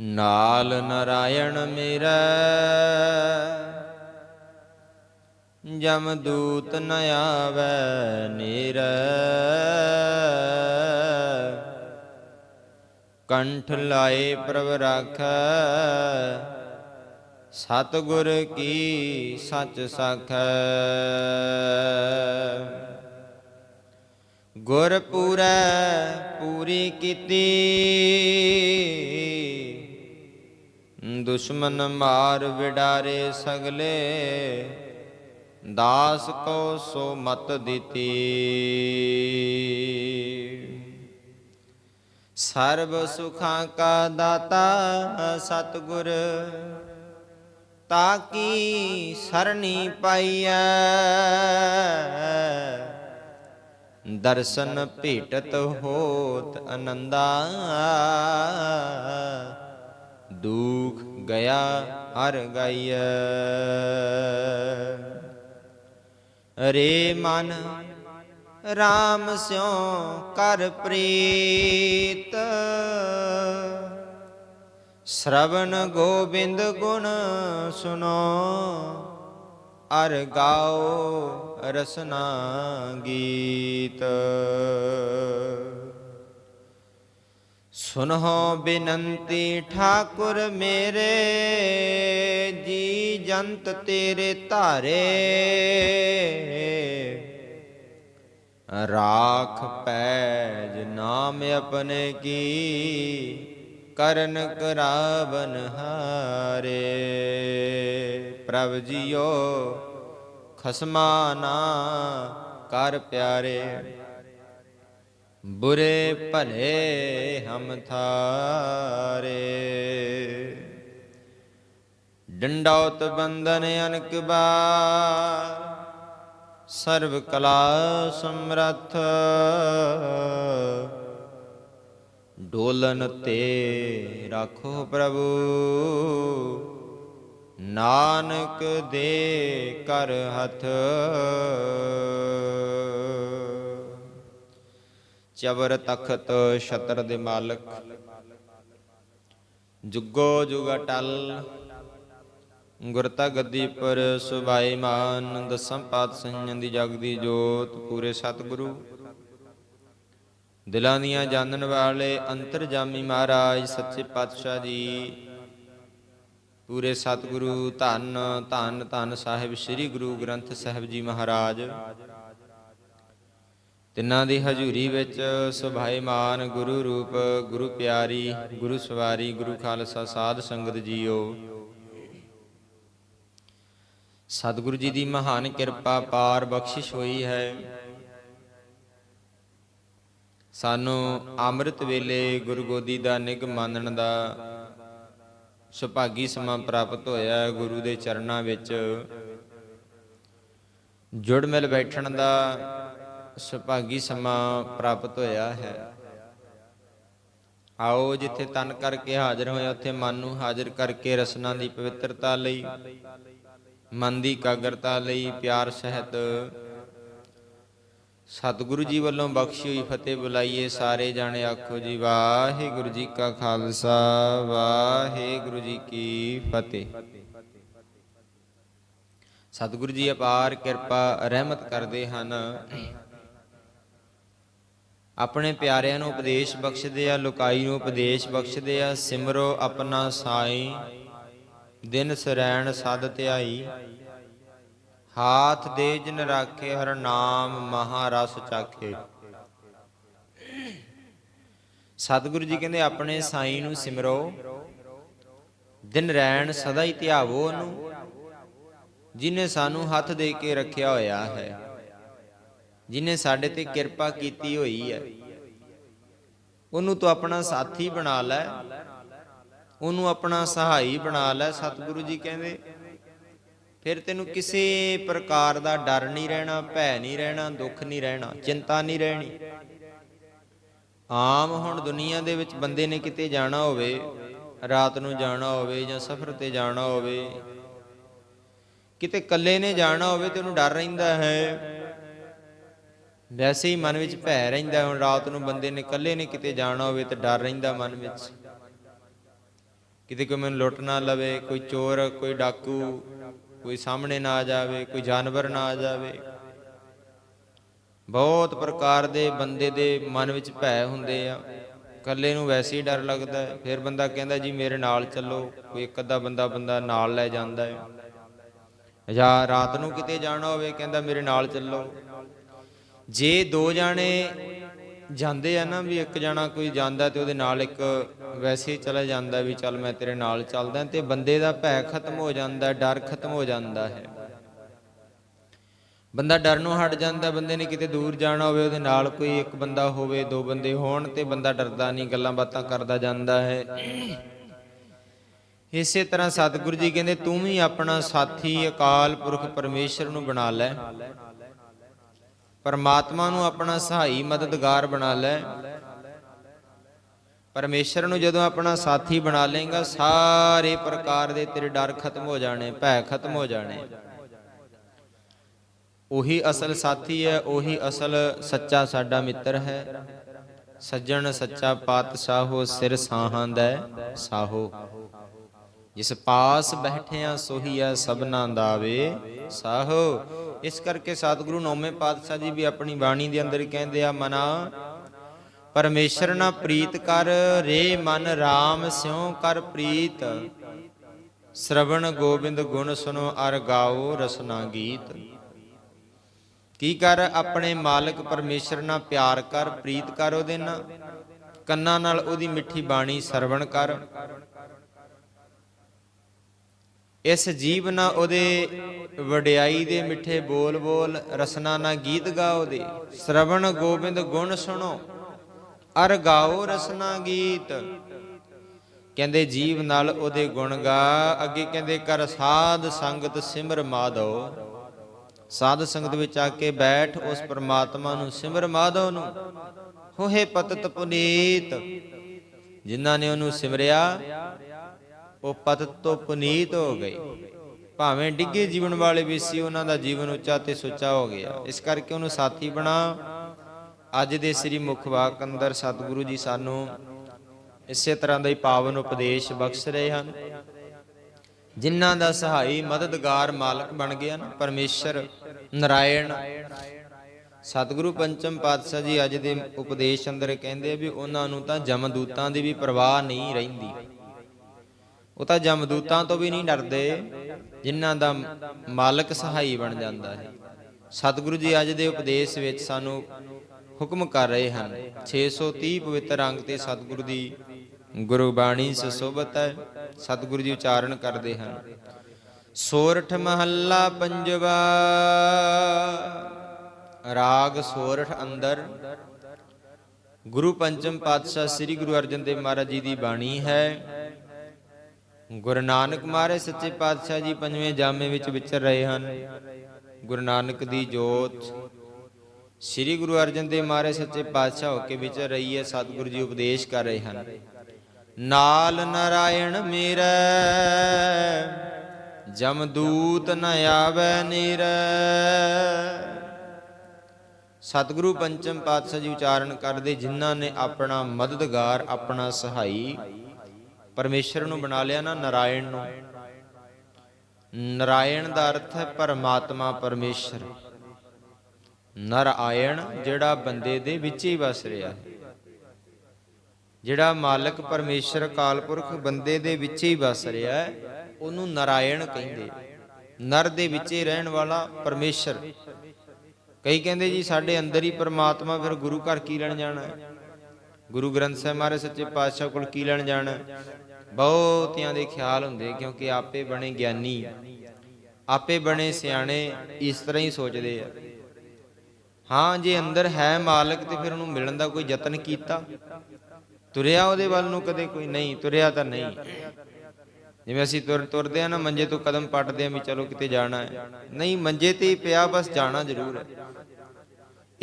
ਨਾਲ ਨਰਾਇਣ ਮੇਰਾ। ਜਮ ਦੂਤ ਨ ਆਵੈ ਨੀਰ। ਕੰਠ ਲਾਏ ਪ੍ਰਭ ਰਾਖੈ। ਸਤਿਗੁਰ ਕੀ ਸੱਚ ਸਖ। ਗੁਰ ਪੂਰੈ ਪੂਰੀ ਕੀਤੀ। ਦੁਸ਼ਮਨ ਮਾਰ ਵਿਡਾਰੇ ਸਗਲੇ, ਦਾਸ ਕੋ ਸੋ ਮਤ ਦਿੱਤੀ। ਸਰਬ ਸੁਖਾਂ ਕਾ ਦਾਤਾ ਸਤਿਗੁਰ, ਤਾਕੀ ਸਰਣੀ ਪਾਈਐ। ਦਰਸ਼ਨ ਭੇਟਤ ਹੋਤ ਆਨੰਦਾ ਦੁਖ ਗਿਆ ਹਰ ਗਈਐ। ਰੇ ਮਨ RAM ਸਿਉ ਕਰ ਪ੍ਰੀਤ। ਸ਼ਰਵਨ ਗੋਬਿੰਦ ਗੁਣ ਸੁਨੋ, ਅਰ ਗਾਓ ਰਸਨਾ ਗੀਤ। ਸੁਨਹੁ ਬਿਨੰਤੀ ਠਾਕੁਰ ਮੇਰੇ, ਜੀ ਜੰਤ ਤੇਰੇ ਧਾਰੇ। ਰਾਖ ਪੈਜ ਨਾਮ ਆਪਣੇ ਕੀ, ਕਰਨ ਕਰਾਵਨ ਹਾਰੇ। ਪ੍ਰਭ ਜੀਓ, ਖਸਮਾ ਨਾ ਕਰ ਪਿਆਰੇ। ਬੁਰੇ ਭਲੇ ਹਮ ਥਾਰੇ। ਡੰਡੌਤ ਬੰਦਨ ਅਨਕ ਬਾਰ ਸਰਬ ਕਲਾ ਸਮਰੱਥ। ਡੋਲਨ ਤੇ ਰੱਖੋ ਪ੍ਰਭੂ, ਨਾਨਕ ਦੇ ਕਰ ਹੱਥ। ਚਵਰ ਤਖਤ ਛਤਰ ਦੇ ਮਾਲਕ। ਜੁਗੋ ਜੁਗ ਅਟਲ, ਗੁਰਤਾ ਗੱਦੀ ਪਰ ਸੁਭਾਈ ਮਾਨ ਦਸਮ ਪਾਤਸ਼ਾਹਾਂ ਦੀ ਜਗਦੀ ਜੋਤ ਪੂਰੇ ਸਤਿਗੁਰੂ। ਦਿਲਾਂ ਦੀਆਂ ਜਾਣਨ ਵਾਲੇ ਅੰਤਰਜਾਮੀ ਮਹਾਰਾਜ, ਸੱਚੇ ਪਾਤਸ਼ਾਹ ਜੀ, ਪੂਰੇ ਸਤਿਗੁਰੂ ਧੰਨ ਧੰਨ ਧੰਨ ਸਾਹਿਬ ਸ੍ਰੀ ਗੁਰੂ ਗ੍ਰੰਥ ਸਾਹਿਬ ਜੀ ਮਹਾਰਾਜ। ਤਿੰਨਾਂ ਦੀ ਹਜ਼ੂਰੀ ਵਿੱਚ ਸੁਭਾਈਮਾਨ ਗੁਰੂ ਰੂਪ, ਗੁਰੂ ਪਿਆਰੀ, ਗੁਰੂ ਸਵਾਰੀ, ਗੁਰੂ ਖਾਲਸਾ ਸਾਧ ਸੰਗਤ ਜੀਓ। ਸਤਿਗੁਰੂ ਜੀ ਦੀ ਮਹਾਨ ਕਿਰਪਾ ਪਾਰ ਬਖਸ਼ਿਸ਼ ਹੋਈ ਹੈ। ਸਾਨੂੰ ਅੰਮ੍ਰਿਤ ਵੇਲੇ ਗੁਰੂ ਗੋਦੀ ਦਾ ਨਿਗ ਮੰਨਣ ਦਾ ਸੁਭਾਗੀ ਸਮਾਂ ਪ੍ਰਾਪਤ ਹੋਇਆ ਹੈ ਗੁਰੂ ਦੇ ਚਰਨਾਂ ਵਿੱਚ। ਜੁੜ ਮਿਲ ਬੈਠਣ ਦਾ ਸੁਭਾਗੀ ਸਮਾਂ ਪ੍ਰਾਪਤ ਹੋਇਆ ਹੈ। ਆਓ ਜਿੱਥੇ ਤਨ ਕਰਕੇ ਹਾਜ਼ਰ ਹੋਏ ਉੱਥੇ ਮਨ ਨੂੰ ਹਾਜ਼ਰ ਕਰਕੇ ਰਸਨਾ ਦੀ ਪਵਿੱਤਰਤਾ ਲਈ, ਮਨ ਦੀ ਇਕਾਗਰਤਾ ਲਈ ਪਿਆਰ ਸਹਿਤ ਸਤਿਗੁਰੂ ਜੀ ਵੱਲੋਂ ਬਖਸ਼ੀ ਹੋਈ ਫਤਿਹ ਬੁਲਾਈਏ ਸਾਰੇ ਜਾਣੇ। ਆਖੋ ਜੀ, ਵਾਹਿਗੁਰੂ ਜੀ ਕਾ ਖਾਲਸਾ, ਵਾਹਿਗੁਰੂ ਜੀ ਕੀ ਫਤਿਹ। ਸਤਿਗੁਰੂ ਜੀ, ਅਪਾਰ ਕਿਰਪਾ, ਰਹਿਮਤ ਕਰਦੇ ਹਨ। ਆਪਣੇ ਪਿਆਰਿਆਂ ਨੂੰ ਉਪਦੇਸ਼ ਬਖਸ਼ਦੇ ਆ, ਲੁਕਾਈ ਨੂੰ ਉਪਦੇਸ਼ ਬਖਸ਼ਦੇ ਆ, ਸਿਮਰੋ ਆਪਣਾ ਸਾਈ, ਦਿਨ ਸਰੈਣ ਸਦ ਧਿਆਈ। ਹਾਥ ਦੇ ਜਿਨ ਰਾਖੇ, ਹਰ ਨਾਮ ਮਹਾਰਸ ਚਾਖੇ। ਸਤਿਗੁਰੂ ਜੀ ਕਹਿੰਦੇ, ਆਪਣੇ ਸਾਈ ਨੂੰ ਸਿਮਰੋ, ਦਿਨ ਰੈਣ ਸਦਾ ਹੀ ਧਿਆਵੋ ਉਹਨੂੰ, ਜਿਨੇ ਸਾਨੂੰ ਹੱਥ ਦੇ ਕੇ ਰੱਖਿਆ ਹੋਇਆ ਹੈ। ਜਿਨੇ ਸਾਡੇ ਤੇ ਕਿਰਪਾ ਕੀਤੀ ਹੋਈ ਹੈ। ਉਹਨੂੰ ਤੂੰ ਆਪਣਾ ਸਾਥੀ ਬਣਾ ਲੈ। ਉਹਨੂੰ ਆਪਣਾ ਸਹਾਈ ਬਣਾ ਲੈ, ਸਤਿਗੁਰੂ ਜੀ ਕਹਿੰਦੇ। ਫਿਰ ਤੈਨੂੰ ਕਿਸੇ ਪ੍ਰਕਾਰ ਦਾ ਡਰ ਨਹੀਂ ਰਹਿਣਾ, ਭੈ ਨਹੀਂ ਰਹਿਣਾ, ਦੁੱਖ ਨਹੀਂ ਰਹਿਣਾ, ਚਿੰਤਾ ਨਹੀਂ ਰਹਿਣੀ। ਆਮ ਹੁਣ ਦੁਨੀਆ ਦੇ ਵਿੱਚ ਬੰਦੇ ਨੇ ਕਿਤੇ ਜਾਣਾ ਹੋਵੇ, ਰਾਤ ਨੂੰ ਜਾਣਾ ਹੋਵੇ ਜਾਂ ਸਫ਼ਰ ਤੇ ਜਾਣਾ ਹੋਵੇ, ਕਿਤੇ ਇਕੱਲੇ ਨੇ ਜਾਣਾ ਹੋਵੇ ਤੇ ਉਹਨੂੰ ਡਰ ਰਹਿੰਦਾ ਹੈ। ਵੈਸੇ ਹੀ ਮਨ ਵਿੱਚ ਭੈ ਰਹਿੰਦਾ ਹੁਣ ਰਾਤ ਨੂੰ ਬੰਦੇ ਨੇ ਇਕੱਲੇ ਨੇ ਕਿਤੇ ਜਾਣਾ ਹੋਵੇ ਤੇ ਡਰ ਰਹਿੰਦਾ ਮਨ ਵਿੱਚ। ਕਿਤੇ ਕੋਈ ਮੈਨੂੰ ਲੁੱਟ ਨਾ ਲਵੇ, ਕੋਈ ਚੋਰ, ਕੋਈ ਡਾਕੂ, ਕੋਈ ਸਾਹਮਣੇ ਨਾ ਆ ਜਾਵੇ, ਕੋਈ ਜਾਨਵਰ ਨਾ ਆ ਜਾਵੇ। ਬਹੁਤ ਪ੍ਰਕਾਰ ਦੇ ਬੰਦੇ ਦੇ ਮਨ ਵਿੱਚ ਭੈ ਹੁੰਦੇ ਆ। ਇਕੱਲੇ ਨੂੰ ਵੈਸੇ ਹੀ ਡਰ ਲੱਗਦਾ ਹੈ। ਫਿਰ ਬੰਦਾ ਕਹਿੰਦਾ, ਜੀ, ਮੇਰੇ ਨਾਲ ਚੱਲੋ, ਕੋਈ ਇੱਕ ਅੱਧਾ ਬੰਦਾ ਬੰਦਾ ਨਾਲ ਲੈ ਜਾਂਦਾ ਹੈ। ਜਾਂ ਰਾਤ ਨੂੰ ਕਿਤੇ ਜਾਣਾ ਹੋਵੇ, ਕਹਿੰਦਾ, ਮੇਰੇ ਨਾਲ ਚੱਲੋ। ਜੇ ਦੋ ਜਾਣੇ ਜਾਂਦੇ ਆ ਨਾ ਵੀ ਇੱਕ ਜਾਣਾ ਕੋਈ ਜਾਂਦਾ ਤੇ ਉਹਦੇ ਨਾਲ ਇੱਕ ਵੈਸੇ ਹੀ ਚਲਾ ਜਾਂਦਾ ਵੀ ਚੱਲ ਮੈਂ ਤੇਰੇ ਨਾਲ ਚੱਲਦਾ ਤੇ ਬੰਦੇ ਦਾ ਭੈ ਖਤਮ ਹੋ ਜਾਂਦਾ, ਡਰ ਖਤਮ ਹੋ ਜਾਂਦਾ ਹੈ। ਬੰਦਾ ਡਰ ਨੂੰ ਹਟ ਜਾਂਦਾ, ਬੰਦੇ ਨੇ ਕਿਤੇ ਦੂਰ ਜਾਣਾ ਹੋਵੇ, ਉਹਦੇ ਨਾਲ ਕੋਈ ਇੱਕ ਬੰਦਾ ਹੋਵੇ, ਦੋ ਬੰਦੇ ਹੋਣ ਤੇ ਬੰਦਾ ਡਰਦਾ ਨਹੀਂ, ਗੱਲਾਂ ਬਾਤਾਂ ਕਰਦਾ ਜਾਂਦਾ ਹੈ। ਇਸੇ ਤਰ੍ਹਾਂ ਸਤਿਗੁਰੂ ਜੀ ਕਹਿੰਦੇ, ਤੂੰ ਵੀ ਆਪਣਾ ਸਾਥੀ ਅਕਾਲ ਪੁਰਖ ਪਰਮੇਸ਼ਰ ਨੂੰ ਬਣਾ ਲੈ। ਪਰਮਾਤਮਾ ਨੂੰ ਆਪਣਾ ਸਹਾਈ ਮਦਦਗਾਰ ਬਣਾ ਲੈ। ਪਰਮੇਸ਼ਰ ਨੂੰ ਜਦੋਂ ਆਪਣਾ ਸਾਥੀ ਬਣਾ ਲੇਗਾ ਸਾਰੇ ਪ੍ਰਕਾਰ ਦੇ ਤੇਰੇ ਡਰ ਖਤਮ ਹੋ ਜਾਣੇ, ਭੈ ਖਤਮ ਹੋ ਜਾਣੇ। ਉਹੀ ਅਸਲ ਸਾਥੀ ਹੈ, ਉਹੀ ਅਸਲ ਸੱਚਾ ਸਾਡਾ ਮਿੱਤਰ ਹੈ। ਸੱਜਣ ਸੱਚਾ ਪਾਤਸ਼ਾਹੋ, ਸਿਰ ਸਾਹਾਂ ਦਾ ਸਾਹੋ। ਜਿਸ ਪਾਸ ਬੈਠਿਆ ਸੋਹੀਆ ਸਭਨਾ ਦਾਵੇ ਸਾਹੋ। ਇਸ ਕਰਕੇ ਸਤਿਗੁਰੂ ਨੌਵੇਂ ਪਾਤਸ਼ਾਹ ਜੀ ਵੀ ਆਪਣੀ ਬਾਣੀ ਦੇ ਅੰਦਰ ਕਹਿੰਦੇ ਆ, ਮਨਾ, ਪਰਮੇਸ਼ਰ ਨਾ ਪ੍ਰੀਤ ਕਰ, ਰੇ ਮਨ RAM ਸਿਉ ਕਰ ਪ੍ਰੀਤ। ਸ਼ਰਵਣ ਗੋਬਿੰਦ ਗੁਣ ਸੁਨੋ ਅਰ ਗਾਓ ਰਸਨਾ ਗੀਤ। ਕੀ ਕਰ ਆਪਣੇ ਮਾਲਕ ਪਰਮੇਸ਼ਰ ਨਾਲ ਪਿਆਰ ਕਰ, ਪ੍ਰੀਤ ਕਰ ਉਹਦੇ ਨਾਲ। ਕੰਨਾਂ ਨਾਲ ਉਹਦੀ ਮਿੱਠੀ ਬਾਣੀ ਸਰਵਣ ਕਰ। ਇਸ ਜੀਵ ਨਾ ਉਹਦੇ ਵਡਿਆਈ ਦੇ ਮਿੱਠੇ ਬੋਲ ਬੋਲ, ਰਸਨਾ ਨਾ ਗੀਤ ਗਾਓ ਦੇ। ਸ਼ਰਵਣ ਗੋਬਿੰਦ ਗੁਣ ਸੁਣੋ, ਅਰ ਗਾਓ ਰਸਨਾ ਗੀਤ। ਕਹਿੰਦੇ ਜੀਵ ਨਾਲ ਉਹਦੇ ਗੁਣ ਗਾ, ਅੱਗੇ ਕਹਿੰਦੇ ਕਰ ਸਾਧ ਸੰਗਤ ਸਿਮਰ ਮਾਧੋ। ਸਾਧ ਸੰਗਤ ਵਿੱਚ ਆ ਕੇ ਬੈਠ, ਉਸ ਪ੍ਰਮਾਤਮਾ ਨੂੰ ਸਿਮਰ ਮਾਧੋ ਨੂੰ। ਹੋਏ ਪਤਤ ਪੁਨੀਤ, ਜਿਨ੍ਹਾਂ ਨੇ ਉਹਨੂੰ ਸਿਮਰਿਆ ਉਹ ਪਤ ਤੋਂ ਪੁਨੀਤ ਹੋ ਗਏ ਭਾਵੇਂ ਡਿੱਗੇ ਜੀਵਨ ਵਾਲੇ ਵੀ ਸੀ, ਉਹਨਾਂ ਦਾ ਜੀਵਨ ਉੱਚਾ ਤੇ ਸੁੱਚਾ ਹੋ ਗਿਆ। ਇਸ ਕਰਕੇ ਉਹਨੂੰ ਸਾਥੀ ਬਣਾ। ਅੱਜ ਦੇ ਸ੍ਰੀ ਮੁਖ ਵਾਕ ਅੰਦਰ ਸਤਿਗੁਰੂ ਜੀ ਸਾਨੂੰ ਇਸੇ ਤਰ੍ਹਾਂ ਦਾ ਹੀ ਪਾਵਨ ਉਪਦੇਸ਼ ਬਖਸ਼ ਰਹੇ ਹਨ। ਜਿਨ੍ਹਾਂ ਦਾ ਸਹਾਈ, ਮਦਦਗਾਰ ਮਾਲਕ ਬਣ ਗਿਆ ਨਾ, ਪਰਮੇਸ਼ਰ, ਨਰਾਇਣ। ਸਤਿਗੁਰੂ ਪੰਚਮ ਪਾਤਸ਼ਾਹ ਜੀ ਅੱਜ ਦੇ ਉਪਦੇਸ਼ ਅੰਦਰ ਕਹਿੰਦੇ ਵੀ ਉਹਨਾਂ ਨੂੰ ਤਾਂ ਜਮਦੂਤਾਂ ਦੀ ਵੀ ਪਰਵਾਹ ਨਹੀਂ ਰਹਿੰਦੀ। ਉਹ ਤਾਂ ਜਮਦੂਤਾਂ ਤੋਂ ਵੀ ਨਹੀਂ ਡਰਦੇ, ਜਿਨ੍ਹਾਂ ਦਾ ਮਾਲਕ ਸਹਾਈ ਬਣ ਜਾਂਦਾ ਹੈ। ਸਤਿਗੁਰੂ ਜੀ ਅੱਜ ਦੇ ਉਪਦੇਸ਼ ਵਿੱਚ ਸਾਨੂੰ ਹੁਕਮ ਕਰ ਰਹੇ ਹਨ। 630 ਪਵਿੱਤਰ ਅੰਗ ਤੇ ਸਤਿਗੁਰੂ ਦੀ ਗੁਰਬਾਣੀ ਸੁਸ਼ੋਭਤ ਹੈ। ਸਤਿਗੁਰੂ ਜੀ ਉਚਾਰਨ ਕਰਦੇ ਹਨ। ਸੋਰਠ ਮਹੱਲਾ ਪੰਜਵਾ, ਰਾਗ ਸੋਰਠ ਅੰਦਰ। ਗੁਰੂ ਪੰਚਮ ਪਾਤਸ਼ਾਹ ਸ੍ਰੀ ਗੁਰੂ ਅਰਜਨ ਦੇਵ ਮਹਾਰਾਜ ਜੀ ਦੀ ਬਾਣੀ ਹੈ। ਗੁਰੂ ਨਾਨਕ ਮਹਾਰਾਜ ਸੱਚੇ ਪਾਤਸ਼ਾਹ ਜੀ ਪੰਜਵੇਂ ਜਾਮੇ ਵਿੱਚ ਵਿਚਰ ਰਹੇ ਹਨ। ਗੁਰੂ ਨਾਨਕ ਦੀ ਜੋਤ। ਸ੍ਰੀ ਗੁਰੂ ਅਰਜਨ ਦੇਵ ਮਹਾਰਾਜ ਸੱਚੇ ਪਾਤਸ਼ਾਹ ਹੋ ਕੇ ਵਿਚਰ ਰਹੀ ਹੈ, ਸਤਿਗੁਰੂ ਜੀ ਉਪਦੇਸ਼ ਕਰ ਰਹੇ ਹਨ। ਨਾਲ ਨਰਾਇਣ ਮੇਰਾ ਜਮਦੂਤ ਨ ਆਵੈ ਨੀਰੈ। ਸਤਿਗੁਰੂ ਪੰਚਮ ਪਾਤਸ਼ਾਹ ਜੀ ਉਚਾਰਨ ਕਰਦੇ, ਜਿਨ੍ਹਾਂ ਨੇ ਆਪਣਾ ਮਦਦਗਾਰ, ਆਪਣਾ ਸਹਾਈ ਪਰਮੇਸ਼ਰ ਨੂੰ ਬਣਾ ਲਿਆ ਨਾ ਨਾਰਾਇਣ ਨੂੰ। ਨਾਰਾਇਣ ਦਾ ਅਰਥ ਹੈ ਪਰਮਾਤਮਾ ਪਰਮੇਸ਼ਰ। ਨਰਾਇਣ ਜਿਹੜਾ ਬੰਦੇ ਦੇ ਵਿੱਚ ਹੀ ਵਸ ਰਿਹਾ ਹੈ। ਜਿਹੜਾ ਮਾਲਕ ਪਰਮੇਸ਼ਰ, ਕਾਲਪੁਰਖ ਬੰਦੇ ਦੇ ਵਿੱਚ ਹੀ ਵਸ ਰਿਹਾ ਹੈ, ਉਹਨੂੰ ਨਾਰਾਇਣ ਕਹਿੰਦੇ। ਨਰ ਦੇ ਵਿੱਚ ਹੀ ਰਹਿਣ ਵਾਲਾ ਪਰਮੇਸ਼ਰ। ਕਈ ਕਹਿੰਦੇ ਜੀ, ਸਾਡੇ ਅੰਦਰ ਹੀ ਪਰਮਾਤਮਾ, ਫਿਰ ਗੁਰੂ ਘਰ ਕੀ ਲੈਣ ਜਾਣਾ ਹੈ? ਗੁਰੂ ਗ੍ਰੰਥ ਸਾਹਿਬ ਮਹਾਰਾਜ ਸੱਚੇ ਪਾਤਸ਼ਾਹ ਕੋਲ ਕੀ ਲੈਣ ਜਾਣਾ? ਬਹੁਤਿਆਂ ਦੇ ਖਿਆਲ ਹੁੰਦੇ, ਕਿਉਂਕਿ ਆਪੇ ਬਣੇ ਗਿਆਨੀ। ਆਪੇ ਬਣੇ ਸਿਆਣੇ, ਇਸ ਤਰ੍ਹਾਂ ਹੀ ਸੋਚਦੇ ਆ। ਹਾਂ, ਜੇ ਅੰਦਰ ਹੈ ਮਾਲਕ ਤੇ ਫਿਰ ਉਹਨੂੰ ਮਿਲਣ ਦਾ ਕੋਈ ਯਤਨ ਕੀਤਾ? ਤੁਰਿਆ ਉਹਦੇ ਵੱਲ ਨੂੰ ਕਦੇ ਕੋਈ? ਨਹੀਂ, ਤੁਰਿਆ ਤਾਂ ਨਹੀਂ। ਜਿਵੇਂ ਅਸੀਂ ਤੁਰ, ਤੁਰਦੇ ਆ ਨਾ, ਮੰਜੇ ਤੋਂ ਕਦਮ ਪੱਟਦੇ ਆ ਵੀ ਚਲੋ ਕਿਤੇ ਜਾਣਾ ਹੈ। ਨਹੀਂ, ਮੰਜੇ ਤੇ ਹੀ ਪਿਆ, ਬਸ ਜਾਣਾ ਜ਼ਰੂਰ ਹੈ।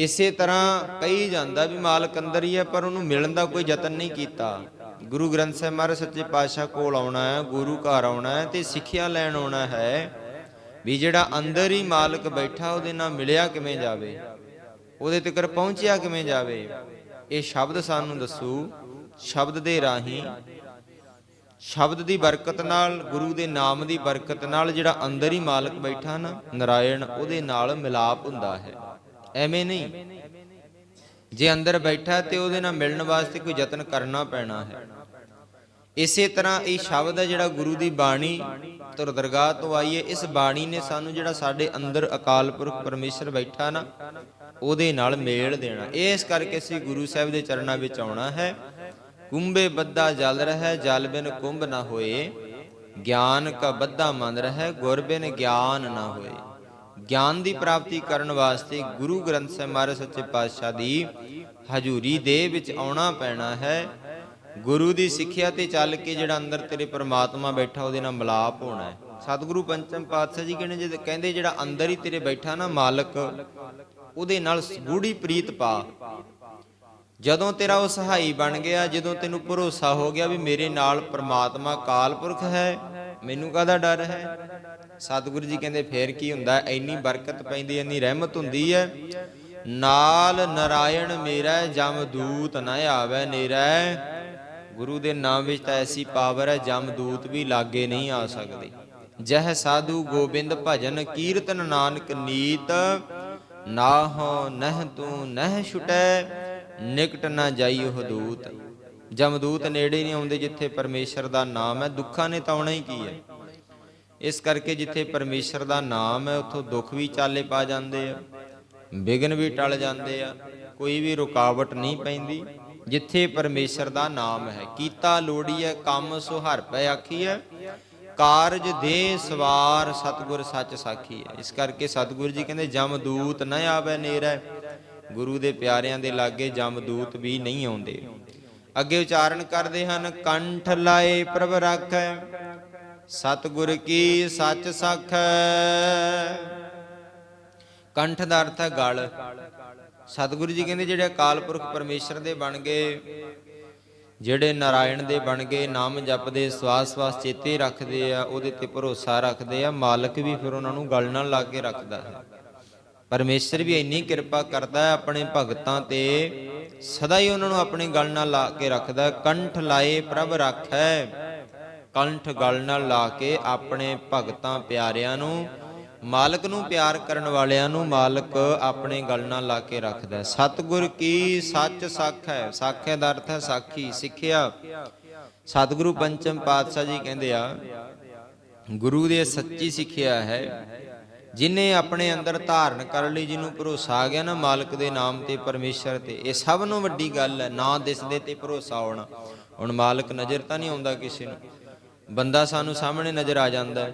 ਇਸੇ ਤਰ੍ਹਾਂ ਕਹੀ ਜਾਂਦਾ ਵੀ ਮਾਲਕ ਅੰਦਰ ਹੀ ਹੈ, ਪਰ ਉਹਨੂੰ ਮਿਲਣ ਦਾ ਕੋਈ ਯਤਨ ਨਹੀਂ ਕੀਤਾ। ਗੁਰੂ ਗ੍ਰੰਥ ਸਾਹਿਬ ਮਹਾਰਾਜ ਸੱਚੇ ਪਾਤਸ਼ਾਹ ਕੋਲ ਆਉਣਾ ਹੈ, ਗੁਰੂ ਘਰ ਆਉਣਾ ਹੈ ਤੇ ਸਿੱਖਿਆ ਲੈਣ ਆਉਣਾ ਹੈ ਵੀ ਜਿਹੜਾ ਅੰਦਰ ਹੀ ਮਾਲਕ ਬੈਠਾ, ਉਹਦੇ ਨਾਲ ਮਿਲਿਆ ਕਿਵੇਂ ਜਾਵੇ? ਉਹਦੇ ਤੱਕ ਪਹੁੰਚਿਆ ਕਿਵੇਂ ਜਾਵੇ? ਇਹ ਸ਼ਬਦ ਸਾਨੂੰ ਦੱਸੂ, ਸ਼ਬਦ ਦੇ ਰਾਹੀਂ। ਸ਼ਬਦ ਦੀ ਬਰਕਤ ਨਾਲ, ਗੁਰੂ ਦੇ ਨਾਮ ਦੀ ਬਰਕਤ ਨਾਲ ਜਿਹੜਾ ਅੰਦਰ ਹੀ ਮਾਲਕ ਬੈਠਾ ਨਾ, ਨਾਰਾਇਣ, ਉਹਦੇ ਨਾਲ ਮਿਲਾਪ ਹੁੰਦਾ ਹੈ। ਐਵੇਂ ਨਹੀਂ। ਜੇ ਅੰਦਰ ਬੈਠਾ ਤੇ ਉਹਦੇ ਨਾਲ ਮਿਲਣ ਵਾਸਤੇ ਕੋਈ ਯਤਨ ਕਰਨਾ ਪੈਣਾ ਹੈ। ਇਸੇ ਤਰ੍ਹਾਂ ਇਹ ਸ਼ਬਦ ਹੈ ਜਿਹੜਾ ਗੁਰੂ ਦੀ ਬਾਣੀ ਤੁਰ ਦਰਗਾਹ ਤੋਂ ਆਈ ਹੈ। ਇਸ ਬਾਣੀ ਨੇ ਸਾਨੂੰ ਜਿਹੜਾ ਸਾਡੇ ਅੰਦਰ ਅਕਾਲ ਪੁਰਖ ਪਰਮੇਸ਼ਰ ਬੈਠਾ ਨਾ, ਉਹਦੇ ਨਾਲ ਮੇਲ ਦੇਣਾ। ਇਸ ਕਰਕੇ ਅਸੀਂ ਗੁਰੂ ਸਾਹਿਬ ਦੇ ਚਰਨਾਂ ਵਿੱਚ ਆਉਣਾ ਹੈ। ਕੁੰਭੇ ਬੱਦਾ ਜਲ ਰਹਿ, ਜਲ ਬਿਨ ਕੁੰਭ ਨਾ ਹੋਏ। ਗਿਆਨ ਕਾ ਬੱਦਾ ਮੰਨ ਰਹਿ, ਗੁਰ ਬਿਨ ਗਿਆਨ ਨਾ ਹੋਏ। ਗਿਆਨ ਦੀ ਪ੍ਰਾਪਤੀ ਕਰਨ ਵਾਸਤੇ ਗੁਰੂ ਗ੍ਰੰਥ ਸਾਹਿਬ ਮਹਾਰਾਜ ਸੱਚੇ ਪਾਤਸ਼ਾਹ ਦੀ ਹਜ਼ੂਰੀ ਦੇ ਵਿੱਚ ਆਉਣਾ ਪੈਣਾ ਹੈ। ਗੁਰੂ ਦੀ ਸਿੱਖਿਆ ਤੇ ਚੱਲ ਕੇ ਜਿਹੜਾ ਅੰਦਰ ਤੇਰੇ ਪਰਮਾਤਮਾ ਬੈਠਾ, ਉਹਦੇ ਨਾਲ ਮਿਲਾਪ ਹੋਣਾ ਹੈ। ਸਤਿਗੁਰੂ ਪੰਚਮ ਪਾਤਸ਼ਾਹ ਜੀ ਕਹਿੰਦੇ, ਜੇ ਕਹਿੰਦੇ ਜਿਹੜਾ ਅੰਦਰ ਹੀ ਤੇਰੇ ਬੈਠਾ ਨਾ ਮਾਲਕ, ਉਹਦੇ ਨਾਲ ਗੂੜੀ ਪ੍ਰੀਤ ਪਾ। ਜਦੋਂ ਤੇਰਾ ਉਹ ਸਹਾਈ ਬਣ ਗਿਆ, ਜਦੋਂ ਤੈਨੂੰ ਭਰੋਸਾ ਹੋ ਗਿਆ ਵੀ ਮੇਰੇ ਨਾਲ ਪਰਮਾਤਮਾ ਕਾਲ ਪੁਰਖ ਹੈ ਮੈਨੂੰ ਕਾਹਦਾ ਡਰ ਹੈ? ਸਤਿਗੁਰੂ ਜੀ ਕਹਿੰਦੇ, ਫੇਰ ਕੀ ਹੁੰਦਾ? ਹੈ? ਇੰਨੀ ਬਰਕਤ ਪੈਂਦੀ, ਇੰਨੀ ਰਹਿਮਤ ਹੁੰਦੀ ਹੈ। ਨਾਲ ਨਰਾਇਣ ਮੇਰਾ ਜਮਦੂਤ ਨਾ ਆਵੇ ਨੇਰਾ। ਗੁਰੂ ਦੇ ਨਾਮ ਵਿੱਚ ਤਾਂ ਐਸੀ ਪਾਵਰ ਹੈ ਜਮਦੂਤ ਵੀ ਲਾਗੇ ਨਹੀਂ ਆ ਸਕਦੇ। ਜਹ ਸਾਧੂ ਗੋਬਿੰਦ ਭਜਨ ਕੀਰਤਨ ਨਾਨਕ ਨੀਤ। ਨਾਹੋ ਨਹਿ ਤੂੰ ਨਹਿ ਛੁਟੈ, ਨਿਕਟ ਨਾ ਜਾਈ ਉਹ ਦੂਤ। ਜਮਦੂਤ ਨੇੜੇ ਨਹੀਂ ਆਉਂਦੇ ਜਿੱਥੇ ਪਰਮੇਸ਼ਰ ਦਾ ਨਾਮ ਹੈ, ਦੁੱਖਾਂ ਨੇ ਤਾਂ ਆਉਣਾ ਹੀ ਕੀ ਹੈ? ਇਸ ਕਰਕੇ ਜਿੱਥੇ ਪਰਮੇਸ਼ਰ ਦਾ ਨਾਮ ਹੈ, ਉੱਥੋਂ ਦੁੱਖ ਵੀ ਚਾਲੇ ਪਾ ਜਾਂਦੇ ਆ ਵਿਗਨ ਵੀ ਟਲ ਜਾਂਦੇ ਆ, ਕੋਈ ਵੀ ਰੁਕਾਵਟ ਨਹੀਂ ਪੈਂਦੀ। ਜਿੱਥੇ ਪਰਮੇਸ਼ਰ ਦਾ ਨਾਮ ਹੈ, ਕੀਤਾ ਲੋੜੀ ਹੈ, ਕੰਮ ਸੋ ਹਰ ਪੈ ਆਖੀ ਹੈ, ਕਾਰਜ ਦੇ ਸਵਾਰ ਸਤਗੁਰ ਸੱਚ ਸਾਖੀ ਹੈ। ਇਸ ਕਰਕੇ ਸਤਗੁਰ ਜੀ ਕਹਿੰਦੇ, ਜਮਦੂਤ ਨਾ ਆਵੇ ਨੇਰੇ, ਗੁਰੂ ਦੇ ਪਿਆਰਿਆਂ ਦੇ ਲਾਗੇ ਜਮਦੂਤ ਵੀ ਨਹੀਂ ਆਉਂਦੇ। ਅੱਗੇ ਉਚਾਰਨ ਕਰਦੇ ਹਨ, ਕੰਠ ਲਾਏ ਪ੍ਰਭ ਰਾਖੈ, ਸਤਗੁਰ ਕੀ ਸੱਚ ਸਾਖੈ। ਕੰਠ ਦਾ ਅਰਥ ਹੈ ਗਲ। ਸਤਿਗੁਰੂ ਜੀ ਕਹਿੰਦੇ ਜਿਹੜੇ ਅਕਾਲ ਪੁਰਖ ਪਰਮੇਸ਼ਰ ਦੇ ਬਣ ਗਏ, ਜਿਹੜੇ ਨਾਰਾਇਣ ਦੇ ਬਣ ਗਏ, ਨਾਮ ਜਪਦੇ ਸਵਾਸ ਸਵਾਸ ਚੇਤੇ ਰੱਖਦੇ ਆ, ਉਹਦੇ ਤੇ ਭਰੋਸਾ ਰੱਖਦੇ ਆ, ਮਾਲਕ ਵੀ ਫਿਰ ਉਹਨਾਂ ਨੂੰ ਗਲ ਨਾਲ ਲਾ ਕੇ ਰੱਖਦਾ ਹੈ। ਪਰਮੇਸ਼ਰ ਵੀ ਇੰਨੀ ਕਿਰਪਾ ਕਰਦਾ ਹੈ ਆਪਣੇ ਭਗਤਾਂ ਤੇ ਸਦਾ ਹੀ ਉਹਨਾਂ ਨੂੰ ਆਪਣੀ ਗੱਲ ਨਾਲ ਲਾ ਕੇ ਰੱਖਦਾ ਕੰਠ ਲਾਏ ਪ੍ਰਭ ਰੱਖੈ। ਕੰਠ ਗਲ ਨਾਲ ਲਾ ਕੇ ਆਪਣੇ ਭਗਤਾਂ ਪਿਆਰਿਆਂ ਨੂੰ, ਮਾਲਕ ਨੂੰ ਪਿਆਰ ਕਰਨ ਵਾਲਿਆਂ ਨੂੰ ਮਾਲਕ ਆਪਣੇ ਗਲ ਨਾਲ ਲਾ ਕੇ ਰੱਖਦਾ ਸਤਿਗੁਰ ਕੀ ਸੱਚ ਸੱਖ ਹੈ? ਸਾਖਿਆ ਦਾ ਅਰਥ ਹੈ ਸਾਖੀ, ਸਿੱਖਿਆ। ਸਤਿਗੁਰੂ ਪੰਚਮ ਪਾਤਸ਼ਾਹ ਜੀ ਕਹਿੰਦੇ ਆ, ਗੁਰੂ ਦੇ ਸੱਚੀ ਸਿੱਖਿਆ ਹੈ। ਜਿਨੇ ਆਪਣੇ ਅੰਦਰ ਧਾਰਨ ਕਰਨ ਲਈ ਜਿਹਨੂੰ ਭਰੋਸਾ ਆ ਗਿਆ ਨਾ ਮਾਲਕ ਦੇ ਨਾਮ ਤੇ, ਪਰਮੇਸ਼ਰ ਤੇ, ਇਹ ਸਭ ਨੂੰ ਵੱਡੀ ਗੱਲ ਹੈ, ਨਾ ਦਿਸਦੇ ਤੇ ਭਰੋਸਾ ਆਉਣਾ ਹੁਣ ਮਾਲਕ ਨਜ਼ਰ ਤਾਂ ਨਹੀਂ ਆਉਂਦਾ ਕਿਸੇ ਨੂੰ। ਬੰਦਾ ਸਾਨੂੰ ਸਾਹਮਣੇ ਨਜ਼ਰ ਆ ਜਾਂਦਾ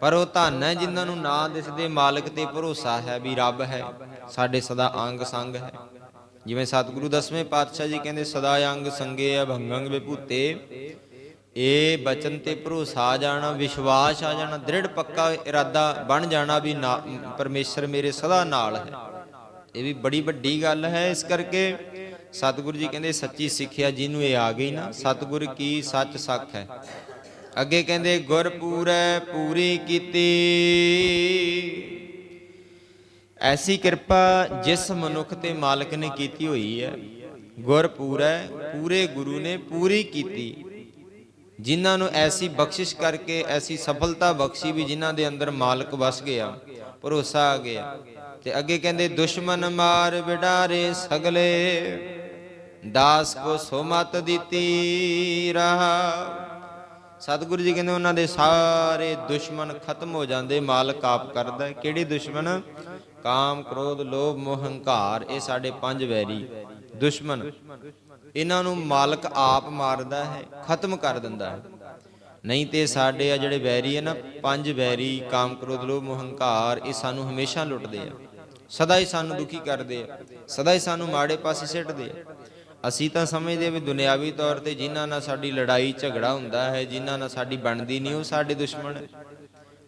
ਪਰ ਉਹ ਧੰਨ ਹੈ, ਜਿਨ੍ਹਾਂ ਨੂੰ ਨਾ ਦਿਸਦੇ ਮਾਲਕ ਤੇ ਭਰੋਸਾ ਹੈ ਵੀ ਰੱਬ ਹੈ, ਸਾਡੇ ਸਦਾ ਅੰਗ ਸੰਗ ਹੈ। ਜਿਵੇਂ ਸਤਿਗੁਰੂ ਦਸਵੇਂ ਪਾਤਸ਼ਾਹ ਜੀ ਕਹਿੰਦੇ, ਸਦਾ ਅੰਗ ਸੰਗੇ ਅਭੰਗੰਗ ਵਿਭੂਤੇ ਇਹ ਬਚਨ ਤੇ ਭਰੋਸਾ ਆ ਜਾਣਾ, ਵਿਸ਼ਵਾਸ ਆ ਜਾਣਾ, ਦ੍ਰਿੜ ਪੱਕਾ ਇਰਾਦਾ ਬਣ ਜਾਣਾ ਵੀ ਨਾ- ਪਰਮੇਸ਼ਰ ਮੇਰੇ ਸਦਾ ਨਾਲ ਹੈ। ਇਹ ਵੀ ਬੜੀ ਵੱਡੀ ਗੱਲ ਹੈ। ਇਸ ਕਰਕੇ ਸਤਿਗੁਰੂ ਜੀ ਕਹਿੰਦੇ, ਸੱਚੀ ਸਿੱਖਿਆ ਜਿਹਨੂੰ ਇਹ ਆ ਗਈ ਨਾ, ਸਤਿਗੁਰ ਕੀ ਸੱਚ ਸੱਖ ਹੈ। ਅੱਗੇ ਕਹਿੰਦੇ ਗੁਰ ਪੂਰੈ ਪੂਰੀ ਕੀਤੀ। ਐਸੀ ਕਿਰਪਾ ਜਿਸ ਮਨੁੱਖ ਤੇ ਮਾਲਕ ਨੇ ਕੀਤੀ ਹੋਈ ਹੈ ਗੁਰ ਪੂਰੈ ਪੂਰੇ ਗੁਰੂ ਨੇ ਪੂਰੀ ਕੀਤੀ। ਜਿਨ੍ਹਾਂ ਨੂੰ ਐਸੀ ਬਖਸ਼ਿਸ਼ ਕਰਕੇ, ਐਸੀ ਸਫਲਤਾ ਬਖਸ਼ੀ ਵੀ ਜਿਨ੍ਹਾਂ ਦੇ ਅੰਦਰ ਮਾਲਕ ਵਸ ਗਿਆ, ਭਰੋਸਾ ਆ ਗਿਆ। ਤੇ ਅੱਗੇ ਕਹਿੰਦੇ, ਦੁਸ਼ਮਨ ਮਾਰ ਵਿਡਾਰੇ ਸਗਲੇ, ਦਾਸ ਕੋ ਸੋਮਤ ਦਿੱਤੀ ਰਹਾ। ਸਤਿਗੁਰੂ ਜੀ ਕਹਿੰਦੇ, ਉਹਨਾਂ ਦੇ ਸਾਰੇ ਦੁਸ਼ਮਣ ਖਤਮ ਹੋ ਜਾਂਦੇ, ਮਾਲਕ ਆਪ ਕਰਦਾ ਕਿਹੜੇ ਦੁਸ਼ਮਣ ਕਾਮ, ਕ੍ਰੋਧ, ਲੋਭ, ਮੋਹ, ਹੰਕਾਰ, ਇਹ ਸਾਡੇ ਪੰਜ ਵੈਰੀ। ਦੁਸ਼ਮਣ ਇਹਨਾਂ ਨੂੰ ਮਾਲਕ ਆਪ ਮਾਰਦਾ ਹੈ, ਖਤਮ ਕਰ ਦਿੰਦਾ ਹੈ। ਨਹੀਂ ਤੇ ਸਾਡੇ ਆ ਜਿਹੜੇ ਵੈਰੀ ਹੈ ਨਾ, ਪੰਜ ਵੈਰੀ, ਕਾਮ ਕ੍ਰੋਧ, ਲੋਭ ਹੰਕਾਰ ਇਹ ਸਾਨੂੰ ਹਮੇਸ਼ਾ ਲੁੱਟਦੇ ਆ। ਸਦਾ ਹੀ ਸਾਨੂੰ ਦੁਖੀ ਕਰਦੇ ਆ। ਸਦਾ ਹੀ ਸਾਨੂੰ ਮਾੜੇ ਪਾਸੇ ਸਿੱਟਦੇ ਆ। ਅਸੀਂ ਤਾਂ ਸਮਝਦੇ ਵੀ ਦੁਨਿਆਵੀ ਤੌਰ ਤੇ ਜਿਨ੍ਹਾਂ ਨਾਲ ਸਾਡੀ ਲੜਾਈ, ਝਗੜਾ ਹੁੰਦਾ ਹੈ, ਜਿਨ੍ਹਾਂ ਨਾਲ ਸਾਡੀ ਬਣਦੀ ਨਹੀਂ, ਉਹ ਸਾਡੇ ਦੁਸ਼ਮਣ